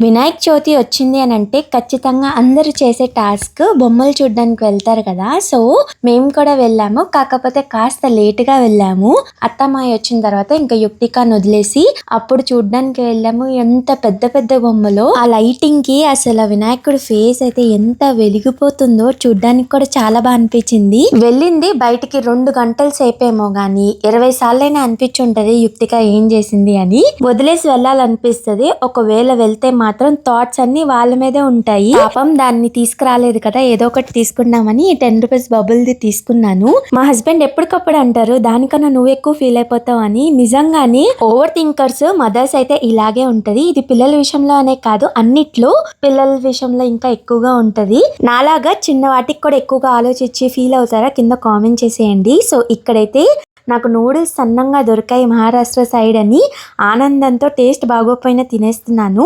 వినాయక చవితి వచ్చింది అని అంటే ఖచ్చితంగా అందరూ చేసే టాస్క్ బొమ్మలు చూడడానికి వెళ్తారు కదా. సో మేము కూడా వెళ్ళాము. కాకపోతే కాస్త లేట్గా వెళ్ళాము. అత్తమ్మాయి వచ్చిన తర్వాత ఇంకా యుక్తికాన్ని వదిలేసి అప్పుడు చూడడానికి వెళ్ళాము. ఎంత పెద్ద పెద్ద బొమ్మలు. ఆ లైటింగ్కి అసలు ఆ వినాయకుడి ఫేస్ అయితే ఎంత వెలిగిపోతుందో చూడడానికి కూడా చాలా బాగా అనిపించింది. వెళ్ళింది బయటికి రెండు గంటల సేపేమో గాని ఇరవై సార్లైనా అనిపించుంటది యుక్తిక ఏం చేసింది అని. వదిలేసి వెళ్ళాలనిపిస్తుంది. ఒకవేళ వెళ్తే మా మాత్రం థాట్స్ అన్ని వాళ్ళ మీదే ఉంటాయి. పాపం దాన్ని తీసుకురాలేదు కదా ఏదో ఒకటి తీసుకున్నామని టెన్ రూపీస్ బబుల్ ది తీసుకున్నాను. మా హస్బెండ్ ఎప్పటికప్పుడు అంటారు దానికన్నా నువ్వు ఎక్కువ ఫీల్ అయిపోతావు అని. నిజంగానే ఓవర్ థింకర్స్ మదర్స్ అయితే ఇలాగే ఉంటది. ఇది పిల్లల విషయంలో అనే కాదు అన్నిట్లో పిల్లల విషయంలో ఇంకా ఎక్కువగా ఉంటది. నాలాగా చిన్న వాటికి కూడా ఎక్కువగా ఆలోచించి ఫీల్ అవుతారా? కింద కామెంట్ చేసేయండి. సో ఇక్కడైతే నాకు నూడిల్స్ సన్నంగా దొరికాయి మహారాష్ట్ర సైడ్ అని ఆనందంతో టేస్ట్ బాగోపోయినా తినేస్తున్నాను.